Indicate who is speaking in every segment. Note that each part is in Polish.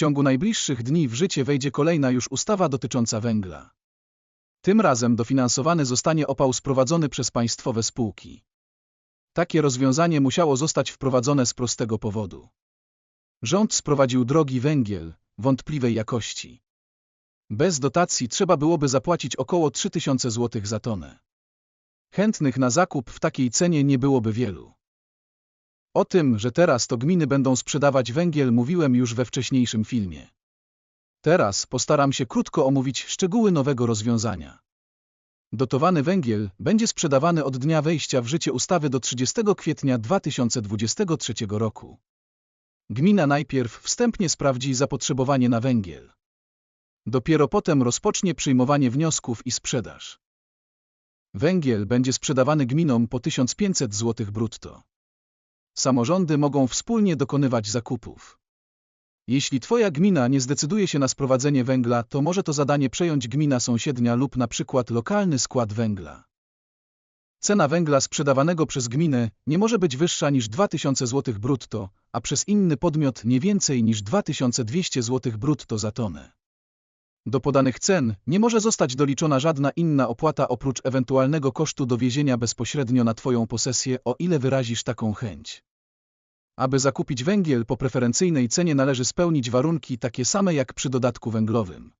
Speaker 1: ciągu najbliższych dni w życie wejdzie kolejna już ustawa dotycząca węgla. Tym razem dofinansowany zostanie opał sprowadzony przez państwowe spółki. Takie rozwiązanie musiało zostać wprowadzone z prostego powodu. Rząd sprowadził drogi węgiel, wątpliwej jakości. Bez dotacji trzeba byłoby zapłacić około 3000 zł za tonę. Chętnych na zakup w takiej cenie nie byłoby wielu. O tym, że teraz to gminy będą sprzedawać węgiel mówiłem już we wcześniejszym filmie. Teraz postaram się krótko omówić szczegóły nowego rozwiązania. Dotowany węgiel będzie sprzedawany od dnia wejścia w życie ustawy do 30 kwietnia 2023 roku. Gmina najpierw wstępnie sprawdzi zapotrzebowanie na węgiel. Dopiero potem rozpocznie przyjmowanie wniosków i sprzedaż. Węgiel będzie sprzedawany gminom po 1500 zł brutto. Samorządy mogą wspólnie dokonywać zakupów. Jeśli Twoja gmina nie zdecyduje się na sprowadzenie węgla, to może to zadanie przejąć gmina sąsiednia lub na przykład lokalny skład węgla. Cena węgla sprzedawanego przez gminę nie może być wyższa niż 2000 zł brutto, a przez inny podmiot nie więcej niż 2200 zł brutto za tonę. Do podanych cen nie może zostać doliczona żadna inna opłata oprócz ewentualnego kosztu dowiezienia bezpośrednio na Twoją posesję, o ile wyrazisz taką chęć. Aby zakupić węgiel po preferencyjnej cenie należy spełnić warunki takie same jak przy dodatku węglowym.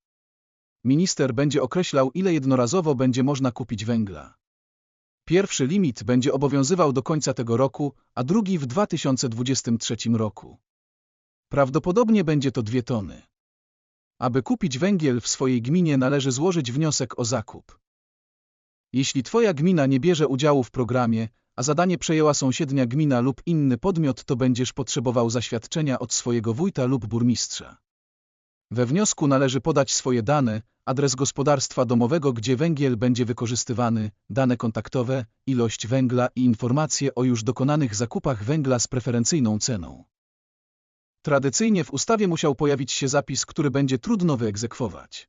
Speaker 1: Minister będzie określał, ile jednorazowo będzie można kupić węgla. Pierwszy limit będzie obowiązywał do końca tego roku, a drugi w 2023 roku. Prawdopodobnie będzie to dwie tony. Aby kupić węgiel w swojej gminie należy złożyć wniosek o zakup. Jeśli Twoja gmina nie bierze udziału w programie, a zadanie przejęła sąsiednia gmina lub inny podmiot, to będziesz potrzebował zaświadczenia od swojego wójta lub burmistrza. We wniosku należy podać swoje dane, adres gospodarstwa domowego, gdzie węgiel będzie wykorzystywany, dane kontaktowe, ilość węgla i informacje o już dokonanych zakupach węgla z preferencyjną ceną. Tradycyjnie w ustawie musiał pojawić się zapis, który będzie trudno wyegzekwować.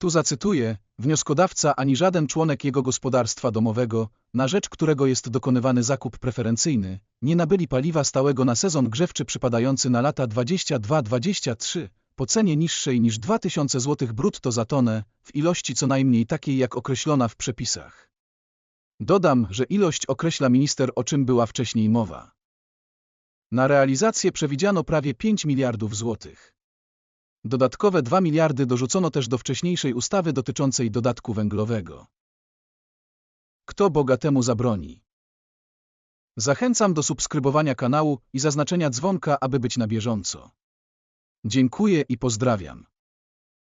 Speaker 1: Tu zacytuję, wnioskodawca ani żaden członek jego gospodarstwa domowego, na rzecz którego jest dokonywany zakup preferencyjny, nie nabyli paliwa stałego na sezon grzewczy przypadający na lata 22-23, po cenie niższej niż 2000 zł brutto za tonę, w ilości co najmniej takiej jak określona w przepisach. Dodam, że ilość określa minister o czym była wcześniej mowa. Na realizację przewidziano prawie 5 miliardów złotych. Dodatkowe 2 miliardy dorzucono też do wcześniejszej ustawy dotyczącej dodatku węglowego. Kto bogatemu zabroni? Zachęcam do subskrybowania kanału i zaznaczenia dzwonka, aby być na bieżąco. Dziękuję i pozdrawiam.